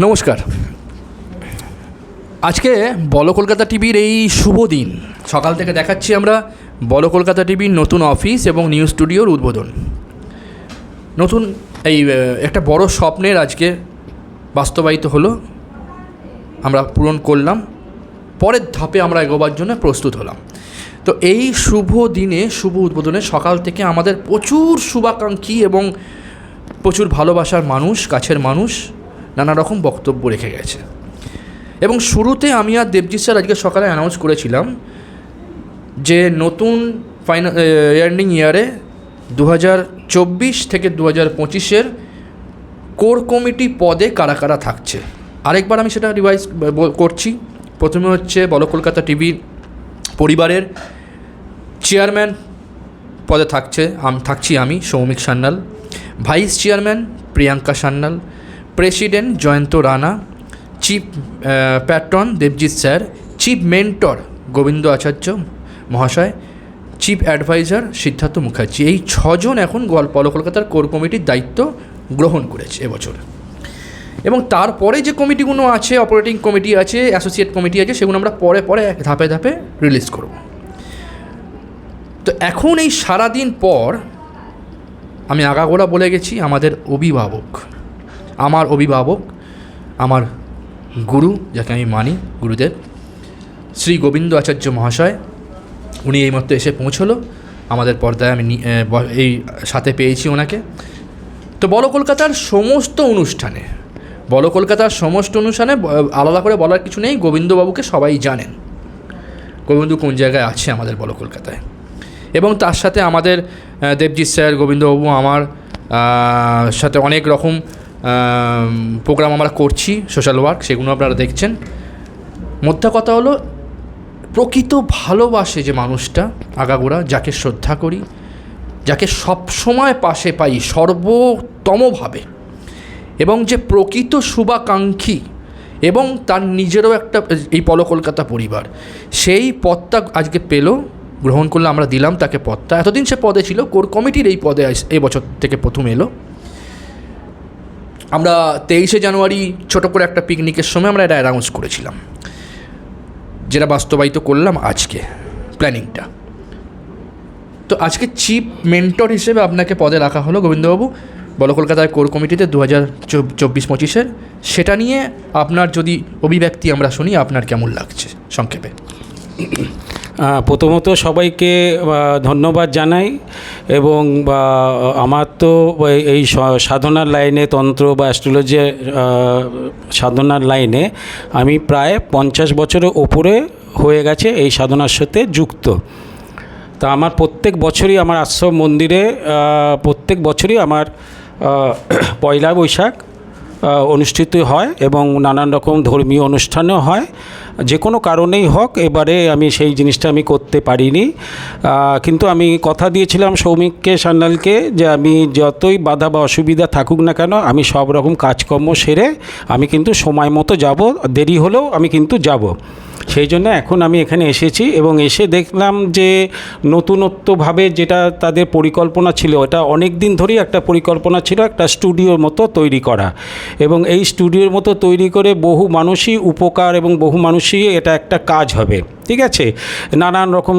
নমস্কার। আজকে বলো কলকাতা টিভির এই শুভ দিন। সকাল থেকে দেখাচ্ছি আমরা বলো কলকাতা টিভির নতুন অফিস এবং নিউজ স্টুডিওর উদ্বোধন। নতুন এই একটা বড় স্বপ্নের আজকে বাস্তবায়িত হলো। আমরা পূরণ করলাম। পরের ধাপে আমরা এগোবার জন্য প্রস্তুত হলাম। তো এই শুভ দিনে, শুভ উদ্বোধনে সকাল থেকে আমাদের প্রচুর শুভাকাঙ্ক্ষী এবং প্রচুর ভালোবাসার মানুষ, কাছের মানুষ নানা রকম বক্তব্য রেখে গেছে। এবং শুরুতে আমি আর দেবজিৎ স্যার আজকে সকালে অ্যানাউন্স করেছিলাম যে নতুন ফাইনাল এন্ডিং ইয়ারে দু হাজার চব্বিশ থেকে দু হাজার পঁচিশের কোর কমিটি পদে কারা কারা থাকছে। আরেকবার আমি সেটা রিভাইজ করছি। প্রথমে হচ্ছে বল কলকাতা টিভি পরিবারের চেয়ারম্যান পদে থাকছে থাকছি আমি, Soumik Sanyal. Vice chairman Priyanka Sanyal. President Jayanta Rana, chief patron Debjit sir, chief mentor Gobinda Acharya মহাশয়, চিফ অ্যাডভাইজার সিদ্ধার্থ মুখার্জি। এই ছজন এখন গোয়াল পলো কলকাতার কোর কমিটির দায়িত্ব গ্রহণ করেছে এবছর। এবং তারপরে যে কমিটিগুলো আছে, অপারেটিং কমিটি আছে, অ্যাসোসিয়েট কমিটি আছে, সেগুলো আমরা পরে পরে ধাপে ধাপে রিলিজ করব। তো এখন এই সারাদিন পর আমি আগাগোড়া বলে গেছি আমাদের অভিভাবক। আমার অভিভাবক, আমার গুরু, যাকে আমি মানি, গুরুদেব, শ্রী গোবিন্দ আচার্য মহাশয়, উনি এই এইমাত্র এসে পৌঁছলো। আমাদের পর্দায় আমি এই সাথে পেয়েছি ওনাকে। তো বড় কলকাতার সমস্ত অনুষ্ঠানে বড় কলকাতার সমস্ত অনুষ্ঠানে আলাদা করে বলার কিছু নেই, গোবিন্দবাবুকে সবাই জানেন। গোবিন্দ কোন জায়গায় আছে আমাদের বড় কলকাতায়? এবং তার সাথে আমাদের দেবজিৎ স্যার, গোবিন্দবাবু, আমার সাথে অনেক রকম প্রোগ্রাম আমরা করছি সোশ্যাল ওয়ার্ক সেগুলো আপনারা দেখছেন। মোদ্দা কথা হলো, প্রকৃত ভালোবাসে যে মানুষটা, আগাগোড়া, যাকে শ্রদ্ধা করি, যাকে সবসময় পাশে পাই সর্বোত্তমভাবে, এবং যে প্রকৃত শুভাকাঙ্ক্ষী, এবং তার নিজেরও একটা, এই পল কলকাতা পরিবার, সেই পদটা আজকে পেল, গ্রহণ করলে আমরা দিলাম তাকে পদটা। এতদিন সে পদে ছিল, কোর কমিটির এই পদে আস- এই বছর থেকে প্রথম এলো। আমরা তেইশে জানুয়ারি ছোট করে একটা পিকনিকের সময় আমরা এটা অ্যানাউন্স করেছিলাম। যেটা বাস্তবায়িত করলাম আজকে প্ল্যানিংটা তো আজকে চিফ মেন্টর হিসেবে আপনাকে পদে রাখা হলো গোবিন্দবাবু। বল কলকাতায় কোর কমিটিতে দু হাজার চব্বিশ পঁচিশের। সেটা নিয়ে আপনার যদি অভিব্যক্তি আমরা শুনি, আপনার কেমন লাগছে? সংক্ষেপে। প্রথমত সবাইকে ধন্যবাদ জানাই এবং আমার তো এই- সাধনার লাইনে তন্ত্র বা অ্যাস্ট্রোলজি সাধনার লাইনে আমি প্রায় পঞ্চাশ বছরের ওপরে হয়ে গেছে এই সাধনার সাথে যুক্ত। তা আমার প্রত্যেক বছরই আমার আশ্রম মন্দিরে প্রত্যেক বছরই আমার পয়লা বৈশাখ অনুষ্ঠিত হয় এবং নানান রকম ধর্মীয় অনুষ্ঠানও হয়। যে কোনো কারণেই হোক, এবারে আমি সেই জিনিসটা আমি করতে পারিনি। কিন্তু আমি কথা দিয়েছিলাম সৌমিককে, সান্যালকে যে আমি যতই বাধা বা অসুবিধা থাকুক না কেন, আমি সব রকম কাজকর্ম সেরে আমি কিন্তু সময় মতো যাব, দেরি হলেও আমি কিন্তু যাব। সেই জন্য এখন আমি এখানে এসেছি এবং এসে দেখলাম যে নতুনত্বভাবে যেটা তাদের পরিকল্পনা ছিল, এটা অনেক দিন ধরেই একটা পরিকল্পনা ছিল একটা স্টুডিওর মতো তৈরি করা। এবং এই স্টুডিওর মতো তৈরি করে বহু মানুষই উপকার এবং বহু মানুষই এটা একটা কাজ হবে। ঠিক আছে? নানান রকম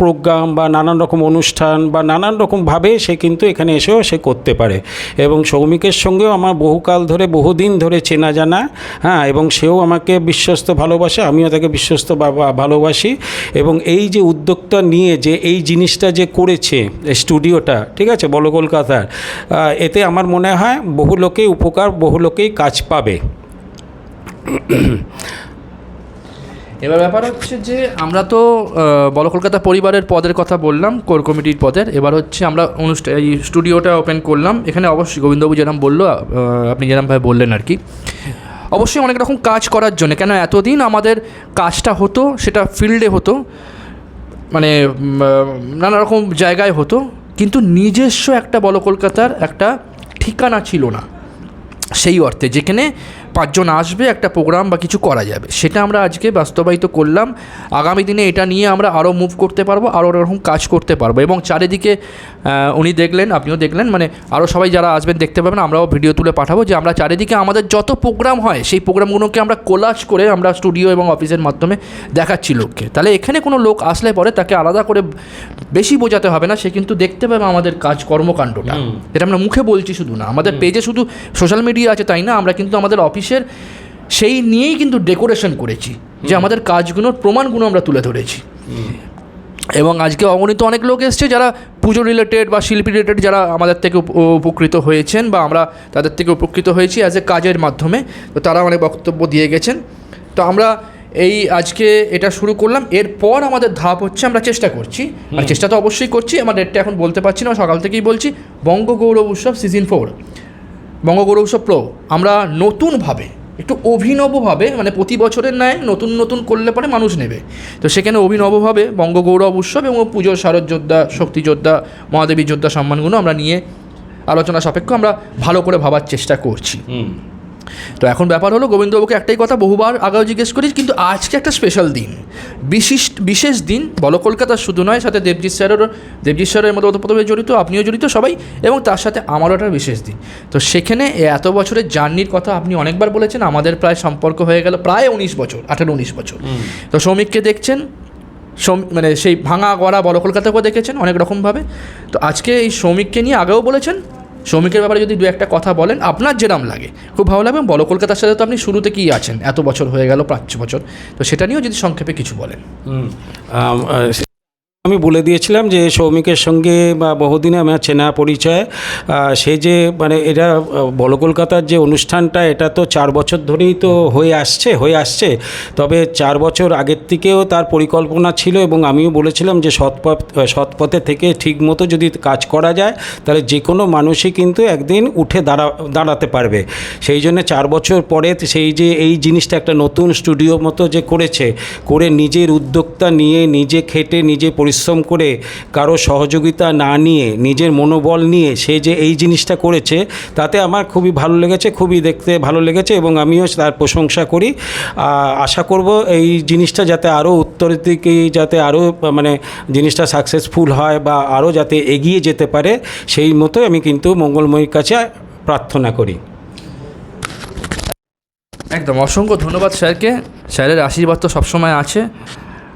প্রোগ্রাম বা নানান রকম অনুষ্ঠান বা নানান রকমভাবে সে কিন্তু এখানে এসেও সে করতে পারে। এবং সৌমিকের সঙ্গেও আমার বহুকাল ধরে, বহুদিন ধরে চেনা জানা হ্যাঁ এবং সেও আমাকে বিশ্বস্ত ভালোবাসে, আমিও তাকে বিশ্বস্ত ভালোবাসি। এবং এই যে উদ্যোগটা নিয়ে যে এই জিনিসটা যে করেছে স্টুডিওটা, ঠিক আছে, বলো কলকাতার এতে আমার মনে হয় বহু লোকেই উপকার, বহু লোকেই কাজ পাবে। এবার ব্যাপার হচ্ছে যে আমরা তো বল কলকাতা পরিবারের পদের কথা বললাম, কোর কমিটির পদের। এবার হচ্ছে আমরা অনুষ্ঠান এই স্টুডিওটা ওপেন করলাম। এখানে অবশ্যই গোবিন্দবাবু যেরকম বলল আপনি যেরকমভাবে বললেন আর কি। অবশ্যই অনেক রকম কাজ করার জন্য, কেন এতদিন আমাদের কাজটা হতো, সেটা ফিল্ডে হতো মানে নানা রকম জায়গায় হতো, কিন্তু নিজস্ব একটা বল কলকাতার একটা ঠিকানা ছিল না। সেই অর্থে যেখানে পাঁচজন আসবে একটা প্রোগ্রাম বা কিছু করা যাবে। সেটা আমরা আজকে বাস্তবায়িত করলাম। আগামী দিনে এটা নিয়ে আমরা আরও মুভ করতে পারব আরও এরকম কাজ করতে পারব এবং চারিদিকে উনি দেখলেন আপনিও দেখলেন মানে আরও সবাই যারা আসবেন দেখতে পাবেন আমরাও ভিডিও তুলে পাঠাবো যে আমরা চারিদিকে আমাদের যত প্রোগ্রাম হয় সেই প্রোগ্রামগুলোকে আমরা কোলাজ করে আমরা স্টুডিও এবং অফিসের মাধ্যমে দেখাচ্ছি লোককে। তাহলে এখানে কোনো লোক আসলে পরে তাকে আলাদা করে বেশি বোঝাতে হবে না সে কিন্তু দেখতে পাবে আমাদের কাজ কর্মকাণ্ডটা। এটা আমরা মুখে বলছি শুধু না আমাদের পেজে শুধু সোশ্যাল মিডিয়া আছে তাই না আমরা কিন্তু আমাদের অফিসের সেই নিয়েই কিন্তু ডেকোরেশন করেছি যে আমাদের কাজগুলোর প্রমাণগুলো আমরা তুলে ধরেছি। এবং আজকে অগণিত অনেক লোক এসছে যারা পুজো রিলেটেড বা শিল্পী রিলেটেড যারা আমাদের থেকে উপ- উপকৃত হয়েছেন বা আমরা তাদের থেকে উপকৃত হয়েছি অ্যাজ এ কাজের মাধ্যমে। তো তারা অনেক বক্তব্য দিয়ে গেছেন। তো আমরা এই আজকে এটা শুরু করলাম। এরপর আমাদের ধাপ হচ্ছে আমরা চেষ্টা করছি। আর চেষ্টা তো অবশ্যই করছি। আমার ডেটটা এখন বলতে পারছি না সকাল থেকেই বলছি। বঙ্গ গৌরব উৎসব সিজন ফোর বঙ্গগৌরব উৎসব আমরা নতুনভাবে, একটু অভিনবভাবে মানে প্রতি বছরের ন্যায় নতুন নতুন করলে পরে মানুষ নেবে। তো সেখানে অভিনবভাবে বঙ্গগৌরব উৎসব এবং পুজোর শারদ যোদ্ধা, শক্তি যোদ্ধা, মহাদেবী যোদ্ধা সম্মানগুলো আমরা নিয়ে আলোচনা সাপেক্ষ আমরা ভালো করে ভাবার চেষ্টা করছি। তো এখন ব্যাপার হলো গোবিন্দবাবুকে একটাই কথা বহুবার আগেও জিজ্ঞেস করি কিন্তু আজকে একটা স্পেশাল দিন। বিশিষ্ট বিশেষ দিন বলো কলকাতার শুধু নয় সাথে দেবজিৎ স্যারেরও দেবজিৎ স্যারের মতো প্রথমে জড়িত আপনিও জড়িত সবাই এবং তার সাথে আমারও একটা বিশেষ দিন। তো সেখানে এত বছরের জার্নির কথা আপনি অনেকবার বলেছেন আমাদের প্রায় সম্পর্ক হয়ে গেল প্রায় উনিশ বছর আঠারো উনিশ বছর। তো শ্রমিককে দেখছেন মানে সেই ভাঙা গড়া বড় কলকাতাকেও দেখেছেন অনেক রকমভাবে। তো আজকে এই শ্রমিককে নিয়ে আগেও বলেছেন শ্রমিকের ব্যাপারে যদি দু একটা কথা বলেন, আপনার যেরাম লাগে। খুব ভালো লাগবে, বলো, কলকাতার সাথে তো আপনি শুরুতে কি আছেন? এত বছর হয়ে গেল, পাঁচ বছর। তো সেটা নিয়েও যদি সংক্ষেপে কিছু বলেন। আম, বলে দিয়েছিলাম যে সৌমিকের সঙ্গে বা বহুদিনে আমার চেনা পরিচয় সে যে মানে এটা বড় কলকাতার যে অনুষ্ঠানটা এটা তো চার বছর ধরেই তো হয়ে আসছে হয়ে আসছে। তবে চার বছর আগের থেকেও তার পরিকল্পনা ছিল এবং আমিও বলেছিলাম যে সৎপথ সৎ পথে থেকে ঠিক মতো যদি কাজ করা যায় তাহলে যে কোনো মানুষই কিন্তু একদিন উঠে দাঁড়া দাঁড়াতে পারবে। সেই জন্য চার বছর পরে সেই যে এই জিনিসটা একটা নতুন স্টুডিও মতো যে করেছে করে নিজের উদ্যোক্তা নিয়ে নিজে খেটে নিজে পরিশ্রম করে কারও সহযোগিতা না নিয়ে, নিজের মনোবল নিয়ে সে যে এই জিনিসটা করেছে, তাতে আমার খুবই ভালো লেগেছে, খুবই দেখতে ভালো লেগেছে এবং আমিও তার প্রশংসা করি। আশা করব এই জিনিসটা যাতে আরও উত্তরের দিকে যাতে আরও মানে জিনিসটা সাকসেসফুল হয় বা আরও যাতে এগিয়ে যেতে পারে, সেই মতোই আমি কিন্তু মঙ্গলময়ীর কাছে প্রার্থনা করি। একদম, অসংখ্য ধন্যবাদ স্যারকে। স্যারের আশীর্বাদ তো সবসময় আছে।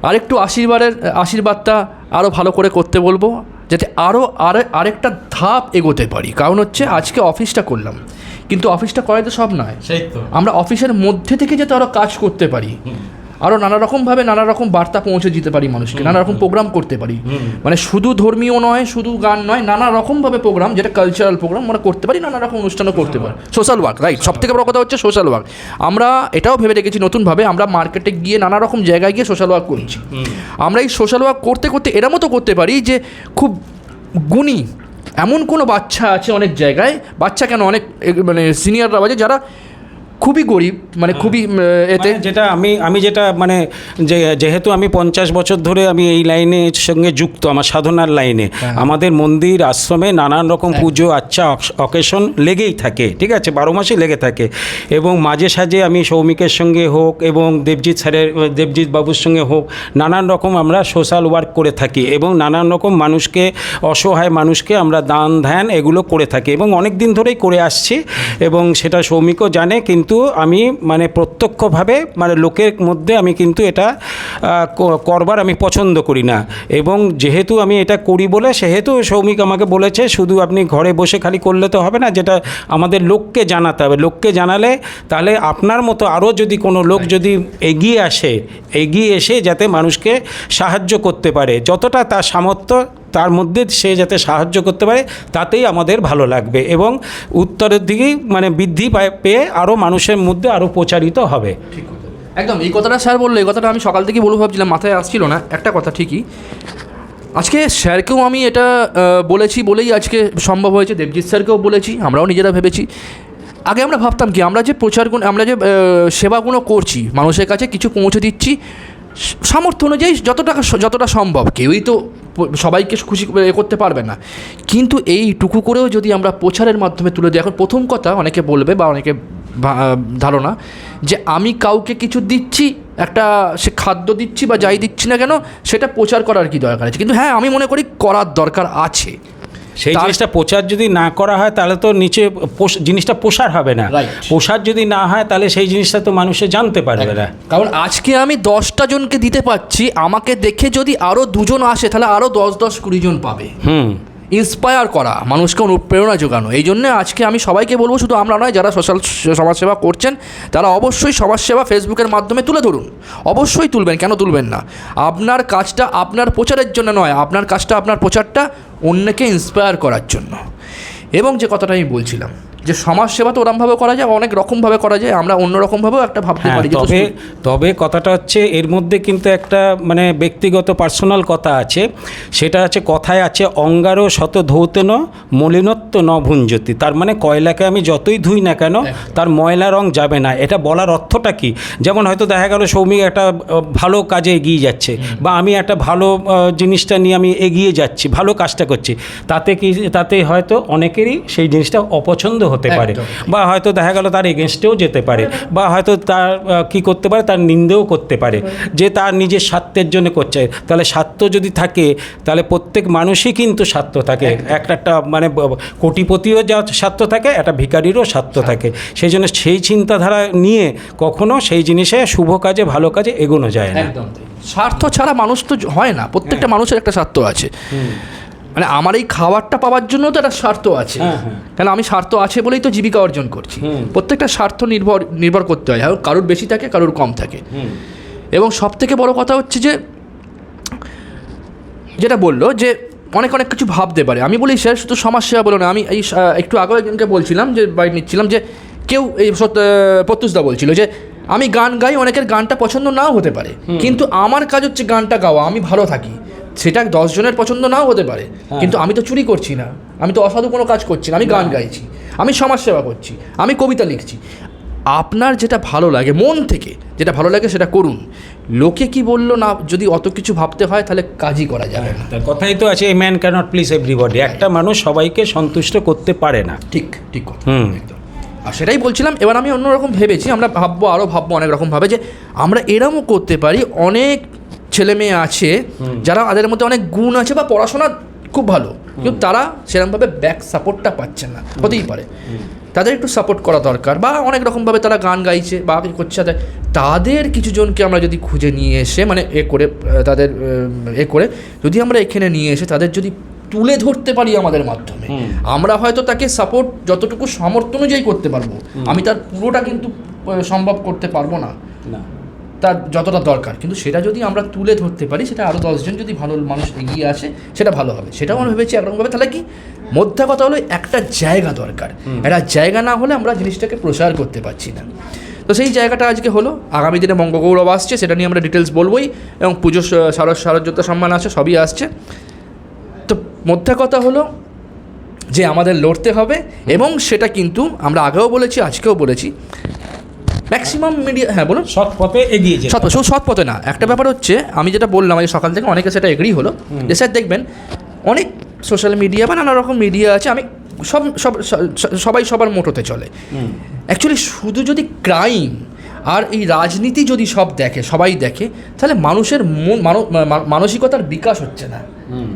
আর একটু আশীর্বাদের আশীর্বাদটা আরও ভালো করে করতে বলব যাতে আরও আর আরেকটা ধাপ এগোতে পারি। কারণ হচ্ছে আজকে অফিসটা করলাম। কিন্তু অফিসটা করাই তো সব নয়। আমরা অফিসের মধ্যে থেকে যাতে আরও কাজ করতে পারি। আরও নানা রকমভাবে নানা রকম বার্তা পৌঁছে দিতে পারি মানুষকে নানা রকম প্রোগ্রাম করতে পারি। মানে শুধু ধর্মীয় নয় শুধু গান নয় নানা রকমভাবে প্রোগ্রাম যেটা কালচারাল প্রোগ্রাম আমরা করতে পারি নানা রকম অনুষ্ঠানও করতে পারি। সোশ্যাল ওয়ার্ক রাইট সব থেকে বড় কথা হচ্ছে সোশ্যাল ওয়ার্ক আমরা এটাও ভেবে রেখেছি নতুনভাবে আমরা মার্কেটে গিয়ে নানা রকম জায়গায় গিয়ে সোশ্যাল ওয়ার্ক করছি। আমরা এই সোশ্যাল ওয়ার্ক করতে করতে এরা মতো করতে পারি যে খুব গুণী। এমন কোনো বাচ্চা আছে অনেক জায়গায় বাচ্চা কেন অনেক মানে সিনিয়ররা আছে যারা খুবই গরিব মানে খুবই এতে মানে যেটা আমি আমি যেটা মানে যে যেহেতু আমি পঞ্চাশ বছর ধরে আমি এই লাইনের সঙ্গে যুক্ত আমার সাধনার লাইনে আমাদের মন্দির আশ্রমে নানান রকম পুজো আচ্ছা অকেশন লেগেই থাকে ঠিক আছে বারো মাসই লেগে থাকে। এবং মাঝে সাঝে আমি সৌমিকের সঙ্গে হোক এবং দেবজিৎ স্যারের দেবজিৎ বাবুর সঙ্গে হোক নানান রকম আমরা সোশ্যাল ওয়ার্ক করে থাকি এবং নানান রকম মানুষকে অসহায় মানুষকে আমরা দান ধ্যান এগুলো করে থাকি এবং অনেক দিন ধরেই করে আসছি এবং সেটা সৌমিকও জানে কিন্তু আমি মানে প্রত্যক্ষভাবে মানে লোকের মধ্যে আমি কিন্তু এটা করবার আমি পছন্দ করি না। এবং যেহেতু আমি এটা করি বলে সেহেতু সৌমিক আমাকে বলেছে শুধু আপনি ঘরে বসে খালি করলে তো হবে না যেটা আমাদের লোককে জানাতে হবে। লোককে জানালে তাহলে আপনার মতো আরও যদি কোনো লোক যদি এগিয়ে আসে এগিয়ে এসে যাতে মানুষকে সাহায্য করতে পারে যতটা তার সামর্থ্য তার মধ্যে সে যাতে সাহায্য করতে পারে, তাতেই আমাদের ভালো লাগবে এবং উত্তরের দিকেই মানে বৃদ্ধি পায়- আরও মানুষের মধ্যে আরও প্রচারিত হবে। একদম, এই কথাটা স্যার বলল, এই কথাটা আমি সকাল থেকে বলব, ভাবছিলাম মাথায় আসছিল না, একটা কথা ঠিকই। আজকে স্যারকেও আমি এটা বলেছি বলেই আজকে সম্ভব হয়েছে, দেবজিৎ স্যারকেও বলেছি, আমরাও নিজেরা ভেবেছি। আগে আমরা ভাবতাম কি, আমরা যে প্রচারগুলো আমরা যে সেবাগুলো করছি, মানুষের কাছে কিছু পৌঁছে দিচ্ছি, সামর্থ্য অনুযায়ী যত টাকা যতটা সম্ভব, কেউই তো সবাইকে খুশি এ করতে পারবে না। কিন্তু এইটুকু করেও যদি আমরা প্রচারের মাধ্যমে তুলে দিই, এখন প্রথম কথা অনেকে বলবে বা অনেকে ধারণা যে আমি কাউকে কিছু দিচ্ছি, একটা সে খাদ্য দিচ্ছি বা যাই দিচ্ছি না কেন, সেটা প্রচার করার কি দরকার আছে? কিন্তু হ্যাঁ আমি মনে করি করার দরকার আছে। সেই জিনিসটা প্রচার যদি না করা হয় তাহলে তো নিচে জিনিসটা প্রসার হবে না। প্রসার যদি না হয় তাহলে সেই জিনিসটা তো মানুষে জানতে পারবে না। কারণ আজকে আমি দশটা জনকে দিতে পাচ্ছি আমাকে দেখে যদি আরও দুজন আসে তাহলে আরও দশ দশ কুড়ি জন পাবে। হুম। ইন্সপায়ার করা, মানুষকে অনুপ্রেরণা যোগানো। এই জন্যে আজকে আমি সবাইকে বলব, শুধু আমরা নয়, যারা সোশ্যাল সমাজসেবা করছেন, তারা অবশ্যই সমাজসেবা ফেসবুকের মাধ্যমে তুলে ধরুন। অবশ্যই তুলবেন, কেন তুলবেন না? আপনার কাজটা আপনার প্রচারের জন্য নয়, আপনার কাজটা, আপনার প্রচারটা অন্যকে ইন্সপায়ার করার জন্য। এবং যে কথাটা আমি বলছিলাম যে সমাজসেবা তো ওরমভাবে করা যায় অনেক রকমভাবে করা যায় আমরা অন্য রকমভাবেও একটা ভাবতে হ্যাঁ পারি তবে তবে কথাটা হচ্ছে এর মধ্যে কিন্তু একটা মানে ব্যক্তিগত পার্সোনাল কথা আছে সেটা আছে কথায় আছে অঙ্গার শত ধৌতেন মলিনত্ব ন ভুঞ্জতি। তার মানে কয়লাকে আমি যতই ধুই না কেন তার ময়লা রং যাবে না। এটা বলার অর্থটা কি? যেমন হয়তো দেখা গেল সৌমিক একটা ভালো কাজে এগিয়ে যাচ্ছে বা আমি একটা ভালো জিনিসটা নিয়ে আমি এগিয়ে যাচ্ছি ভালো কাজটা করছি তাতে কি তাতে হয়তো অনেকেরই সেই জিনিসটা অপছন্দ হতে পারে। বা হয়তো দেখা গেল তার এগেনস্টেও যেতে পারে। বা হয়তো তার কি করতে পারে তার নিন্দেও করতে পারে। যে তার নিজের স্বার্থের জন্য করছে। তাহলে স্বার্থ যদি থাকে তাহলে প্রত্যেক মানুষই কিন্তু স্বার্থ থাকে। একটা একটা মানে কোটিপতিও যা স্বার্থ থাকে একটা ভিকারিরও স্বার্থ থাকে। সেই জন্য সেই চিন্তাধারা নিয়ে কখনো সেই জিনিসে শুভ কাজে ভালো কাজে এগোনো যায় না। একদম স্বার্থ ছাড়া মানুষ তো হয় না। প্রত্যেকটা মানুষের একটা স্বার্থ আছে। মানে আমার এই খাবারটা পাওয়ার জন্য তো একটা স্বার্থ আছে। হ্যাঁ, হ্যাঁ। কেন আমি স্বার্থ আছে বলেই তো জীবিকা অর্জন করছি। প্রত্যেকটা স্বার্থ নির্ভর নির্ভর করতে হয়। কারোর বেশি থাকে কারোর কম থাকে। এবং সব থেকে বড় কথা হচ্ছে যে যেটা বলল যে অনেক অনেক কিছু ভাবতে পারে। আমি বলি স্যার শুধু সমাজ সমাজসেবা বলো না আমি এই একটু আগেও একজনকে বলছিলাম যে বাইক নিচ্ছিলাম যে কেউ এই সত্য প্রত্যুষদা বলছিল যে আমি গান গাই অনেকের গানটা পছন্দ নাও হতে পারে। কিন্তু আমার কাজ হচ্ছে গানটা গাওয়া আমি ভালো থাকি। সেটা দশজনের পছন্দ নাও হতে পারে। কিন্তু আমি তো চুরি করছি না। আমি তো অসাধু কোনো কাজ করছি না। আমি গান গাইছি। আমি সমাজসেবা করছি। আমি কবিতা লিখছি। আপনার যেটা ভালো লাগে মন থেকে যেটা ভালো লাগে সেটা করুন। লোকে কি বলল না যদি অত কিছু ভাবতে হয় তাহলে কাজই করা যাবে না। কথাই তো আছে a man cannot please everybody একটা মানুষ সবাইকে সন্তুষ্ট করতে পারে না। ঠিক ঠিক কথা। হুম। একদম। আর সেটাই বলছিলাম এবার আমি অন্যরকম ভেবেছি আমরা ভাববো আরও ভাববো অনেক রকমভাবে যে আমরা এরমও করতে পারি অনেক ছেলে মেয়ে আছে যারা তাদের মধ্যে অনেক গুণ আছে বা পড়াশোনা খুব ভালো কিন্তু তারা সেরকমভাবে ব্যাক সাপোর্টটা পাচ্ছে না হতেই পারে। তাদের একটু সাপোর্ট করা দরকার বা অনেক রকমভাবে তারা গান গাইছে বা করছে তাদের কিছু জনকে আমরা যদি খুঁজে নিয়ে এসে মানে এ করে তাদের এ করে যদি আমরা এখানে নিয়ে এসে তাদের যদি তুলে ধরতে পারি আমাদের মাধ্যমে আমরা হয়তো তাকে সাপোর্ট যতটুকু সামর্থ্য অনুযায়ী করতে পারব। আমি তার পুরোটা কিন্তু সম্ভব করতে পারব না। তার যতটা দরকার। কিন্তু সেটা যদি আমরা তুলে ধরতে পারি সেটা আরও দশজন যদি ভালো মানুষ এগিয়ে আসে সেটা ভালো হবে। সেটাও আমরা ভেবেছি একরকমভাবে। তাহলে কি? মধ্যে কথা হলো একটা জায়গা দরকার। একটা জায়গা না হলে আমরা জিনিসটাকে প্রসার করতে পারছি না। তো সেই জায়গাটা আজকে হলো। আগামী দিনে বঙ্গগৌরব আসছে সেটা নিয়ে আমরা ডিটেলস বলবোই। এবং পুজো সারস সারজ্যতা সম্মান আছে সবই আসছে। তো মধ্যে কথা হলো যে আমাদের লড়তে হবে। এবং সেটা কিন্তু আমরা আগেও বলেছি আজকেও বলেছি। ম্যাক্সিমাম মিডিয়া হ্যাঁ বলুন। সৎ পথে এগিয়ে যায় সৎ শুধু সৎ পথে না একটা ব্যাপার হচ্ছে আমি যেটা বললাম আজ সকাল থেকে অনেকে সেটা এগ্রি হলো যে স্যার দেখবেন অনেক সোশ্যাল মিডিয়া বা নানা রকম মিডিয়া আছে আমি সব সব সবাই সবার মোটোতে চলে। অ্যাকচুয়ালি শুধু যদি ক্রাইম আর এই রাজনীতি যদি সব দেখে সবাই দেখে তাহলে মানুষের মন মানসিকতার বিকাশ হচ্ছে না।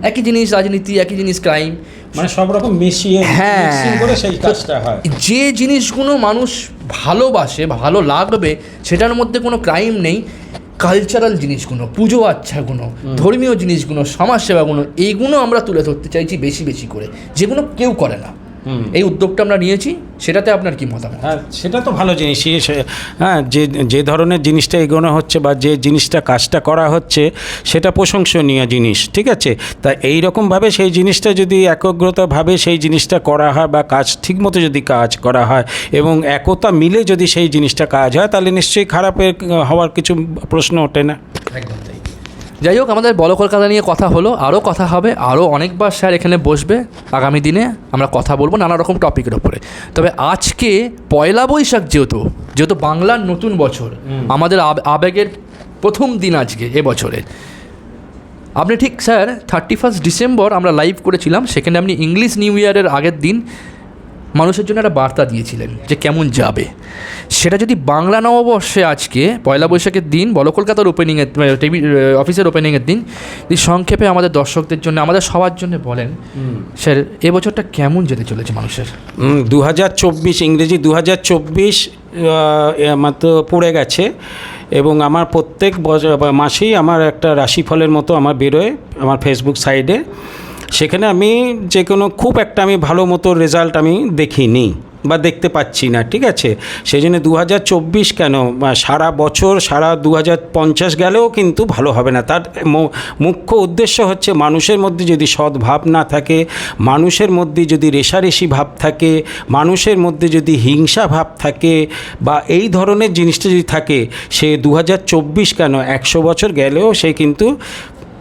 একই জিনিস রাজনীতি একই জিনিস ক্রাইম মানে সব রকম মিশিয়ে হ্যাঁ। সেই কাজটা হয়। যে জিনিসগুলো মানুষ ভালোবাসে ভালো লাগবে সেটার মধ্যে কোনো ক্রাইম নেই। কালচারাল জিনিসগুলো পুজো আচ্ছাগুলো ধর্মীয় জিনিসগুলো সমাজসেবাগুলো এইগুলো আমরা তুলে ধরতে চাইছি বেশি বেশি করে। যেগুলো কেউ করে না। এই উদ্যোগটা আমরা নিয়েছি সেটাতে আপনার কি মতামত? হ্যাঁ সেটা তো ভালো জিনিস হ্যাঁ যে যে ধরনের জিনিসটা এগোনো হচ্ছে বা যে জিনিসটা কাজটা করা হচ্ছে সেটা প্রশংসনীয় জিনিস ঠিক আছে? তা এই রকমভাবে সেই জিনিসটা যদি একগ্রতাভাবে সেই জিনিসটা করা হয় বা কাজ ঠিকমতো যদি কাজ করা হয় এবং একতা মিলে যদি সেই জিনিসটা কাজ হয় তাহলে নিশ্চয়ই খারাপের হওয়ার কিছু প্রশ্ন ওঠে না? একদম যাই হোক আমাদের বড় কলকাতা নিয়ে কথা হলো আরও কথা হবে আরও অনেকবার স্যার এখানে বসবে। আগামী দিনে আমরা কথা বলব নানা রকম টপিকের ওপরে তবে আজকে পয়লা বৈশাখ যেহেতু যেহেতু বাংলার নতুন বছর আমাদের আবেগের প্রথম দিন আজকে এবছরে আপনি ঠিক স্যার থার্টি ফার্স্ট ডিসেম্বর আমরা লাইভ করেছিলাম সেখানে আপনি ইংলিশ নিউ ইয়ারের আগের দিন মানুষের জন্য একটা বার্তা দিয়েছিলেন যে কেমন যাবে। সেটা যদি বাংলা নববর্ষে আজকে পয়লা বৈশাখের দিন বলো কলকাতার ওপেনিংয়ের টিভি অফিসের ওপেনিংয়ের দিন যদি সংক্ষেপে আমাদের দর্শকদের জন্য আমাদের সবার জন্য বলেন স্যার এবছরটা কেমন যেতে চলেছে মানুষের? দু হাজার চব্বিশ ইংরেজি দু হাজার চব্বিশ মাত্র পড়ে গেছে এবং আমার প্রত্যেক বছর- মাসেই আমার একটা রাশিফলের মতো আমার বেরোয় আমার ফেসবুক সাইডে সেখানে আমি যে কোনো খুব একটা আমি ভালো মতো রেজাল্ট আমি দেখিনি বা দেখতে পাচ্ছি না, ঠিক আছে? সেই জন্য দু হাজার চব্বিশ কেন? সারা বছর, সারা দু হাজার পঞ্চাশ গেলেও কিন্তু ভালো হবে না। তার মুখ্য উদ্দেশ্য হচ্ছে মানুষের মধ্যে যদি সদ্ভাব না থাকে, মানুষের মধ্যে যদি রেশারেশি ভাব থাকে, মানুষের মধ্যে যদি হিংসা ভাব থাকে বা এই ধরনের জিনিসটা যদি থাকে, সে দু হাজার চব্বিশ কেন? একশো বছর গেলেও সে কিন্তু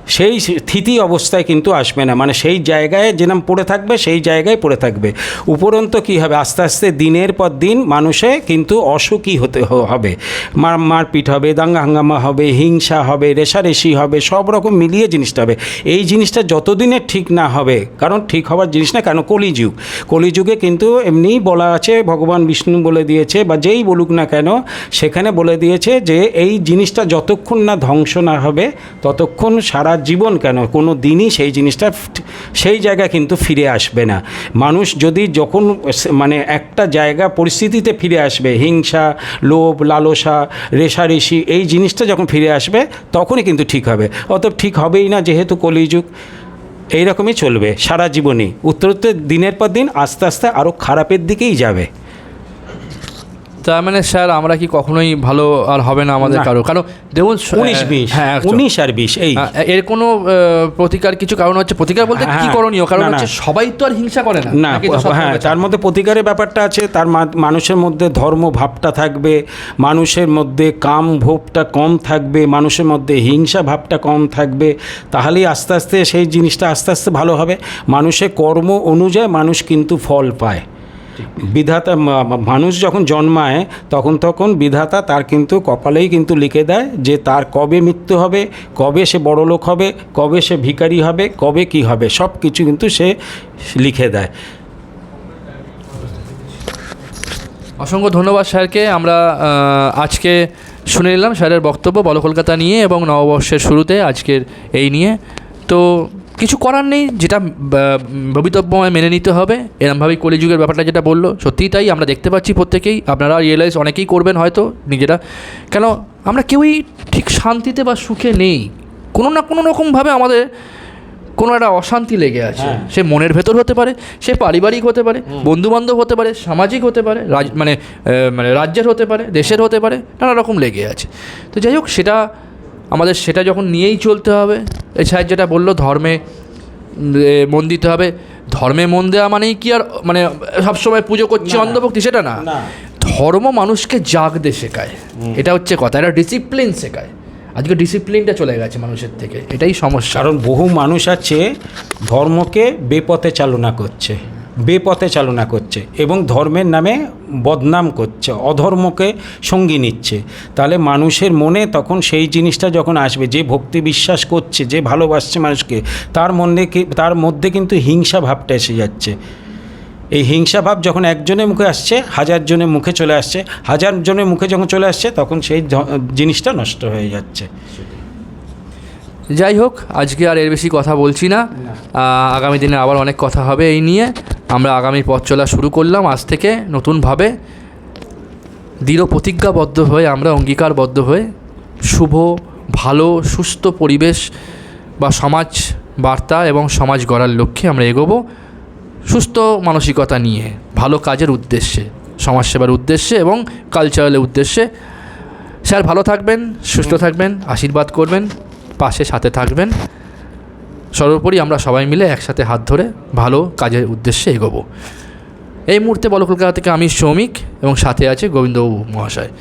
সেই স্থিতি অবস্থায় কিন্তু আসবে না। মানে সেই জায়গায় যেরকম পড়ে থাকবে, সেই জায়গায় পড়ে থাকবে। উপরন্ত কী হবে? আস্তে আস্তে দিনের পর দিন মানুষে কিন্তু অসুখী হতে হবে। মার মারপিট হবে, দাঙ্গা হাঙ্গামা হবে, হিংসা হবে, রেশারেশি হবে, সব রকম মিলিয়ে জিনিসটা হবে। এই জিনিসটা যতদিনে ঠিক না হবে, কারণ ঠিক হওয়ার জিনিস না, কেন? কলিযুগ। কলিযুগে কিন্তু এমনিই বলা আছে, ভগবান বিষ্ণু বলে দিয়েছে, বা যেই বলুক না কেন, সেখানে বলে দিয়েছে যে, এই জিনিসটা যতক্ষণ না ধ্বংস না হবে, ততক্ষণ সারা জীবন কেন? কোনো দিনই সেই জিনিসটা সেই জায়গা কিন্তু ফিরে আসবে না। মানুষ যদি যখন মানে একটা জায়গা পরিস্থিতিতে ফিরে আসবে, হিংসা, লোভ, লালসা, রেশারেশি, এই জিনিসটা যখন ফিরে আসবে, তখনই কিন্তু ঠিক হবে। অত ঠিক হবেই না যেহেতু কলিযুগ। এইরকমই চলবে সারা জীবনই। উত্তরোত্তর দিনের পর দিন আস্তে আস্তে আরও খারাপের দিকেই যাবে। তার মানে স্যার আমরা কি কখনোই ভালো আর হবে না আমাদের। কারও? কারণ দেখুন উনিশ বিশ হ্যাঁ। উনিশ আর বিশ এই। হ্যাঁ, এর কোনো প্রতিকার কিছু কারণ হচ্ছে প্রতিকার বলতে কি হ্যাঁ, করণীয়? কারণ। হচ্ছে সবাই তো আর হিংসা করে না। না হ্যাঁ তার মধ্যে প্রতিকারের ব্যাপারটা আছে তার মা- মানুষের মধ্যে ধর্ম ভাবটা থাকবে মানুষের মধ্যে কাম ভোগটা কম থাকবে মানুষের মধ্যে হিংসা ভাবটা কম থাকবে তাহলেই আস্তে আস্তে সেই জিনিসটা আস্তে আস্তে ভালো হবে। মানুষের কর্ম অনুযায়ী মানুষ কিন্তু ফল পায়। বিধাতা মানুষ যখন জন্মায়, তখন তখন বিধাতা তার কিন্তু কপালেই কিন্তু লিখে দেয় যে তার কবে মৃত্যু হবে, কবে সে বড়লোক হবে, কবে সে ভিখারি হবে, কবে কি হবে, সব কিছু কিন্তু সে লিখে দেয়। অসংখ্য ধন্যবাদ স্যারকে। আমরা আজকে শুনে নিলাম স্যারের বক্তব্য বল কলকাতা নিয়ে এবং নববর্ষের শুরুতে আজকের এই নিয়ে। তো কিছু করার নেই যেটা ভবিতব্যময় মেনে নিতে হবে। এরমভাবেই কলিযুগের ব্যাপারটা যেটা বলল সত্যিই তাই আমরা দেখতে পাচ্ছি প্রত্যেকেই। আপনারা রিয়েলাইজ অনেকেই করবেন হয়তো নিজেরা। কেন আমরা কেউই ঠিক শান্তিতে বা সুখে নেই। কোনো না কোনো রকমভাবে আমাদের কোনো একটা অশান্তি লেগে আছে। হ্যাঁ। সে মনের ভেতর হতে পারে সে পারিবারিক হতে পারে বন্ধু বান্ধব হতে পারে সামাজিক হতে পারে রাজ মানে মানে রাজ্যের হতে পারে দেশের হতে পারে নানা রকম লেগে আছে। তো যাই হোক সেটা আমাদের সেটা যখন নিয়েই চলতে হবে এই সাহেব যেটা বলল ধর্মে মন দিতে হবে। ধর্মে মন দেওয়া মানেই কি আর মানে সবসময় পুজো করছি। অন্ধভক্তি সেটা না। না। ধর্ম মানুষকে জাগতে শেখায়। এটা হচ্ছে কথা এটা ডিসিপ্লিন শেখায়। আজকে ডিসিপ্লিনটা চলে গেছে মানুষের থেকে এটাই সমস্যা। কারণ বহু মানুষ আছে ধর্মকে বেপথে চালনা করছে। বেপথে চালনা করছে এবং ধর্মের নামে বদনাম করছে অধর্মকে সঙ্গী নিচ্ছে। তাহলে মানুষের মনে তখন সেই জিনিসটা যখন আসবে যে ভক্তি বিশ্বাস করছে যে ভালোবাসছে মানুষকে তার মনে তার মধ্যে কিন্তু হিংসা ভাবটা এসে যাচ্ছে। এই হিংসা ভাব যখন একজনের মুখে আসছে হাজার জনের মুখে চলে আসছে হাজার জনের মুখে যখন চলে আসছে তখন সেই জিনিসটা নষ্ট হয়ে যাচ্ছে। যাই হোক আজকে আর এর বেশি কথা বলছি না। আগামী দিনে আবার অনেক কথা হবে এই নিয়ে। আমরা আগামী পথ চলা শুরু করলাম। আজ থেকে নতুনভাবে দৃঢ় প্রতিজ্ঞাবদ্ধ হয়ে আমরা অঙ্গীকারবদ্ধ হয়ে শুভ, ভালো, সুস্থ পরিবেশ বা সমাজ বার্তা এবং সমাজ গড়ার লক্ষ্যে আমরা এগোবো সুস্থ মানসিকতা নিয়ে, ভালো কাজের উদ্দেশ্যে, সমাজসেবার উদ্দেশ্যে এবং কালচারালের উদ্দেশ্যে। স্যার, ভালো থাকবেন, সুস্থ থাকবেন, আশীর্বাদ করবেন, পাশে সাথে থাকবেন। সর্বোপরি আমরা সবাই মিলে একসাথে হাত ধরে ভালো কাজের উদ্দেশ্যে এগোবো। এই মুহূর্তে বল কলকাতা থেকে আমি শ্রমিক এবং সাথে আছে গোবিন্দবাবু মহাশয়।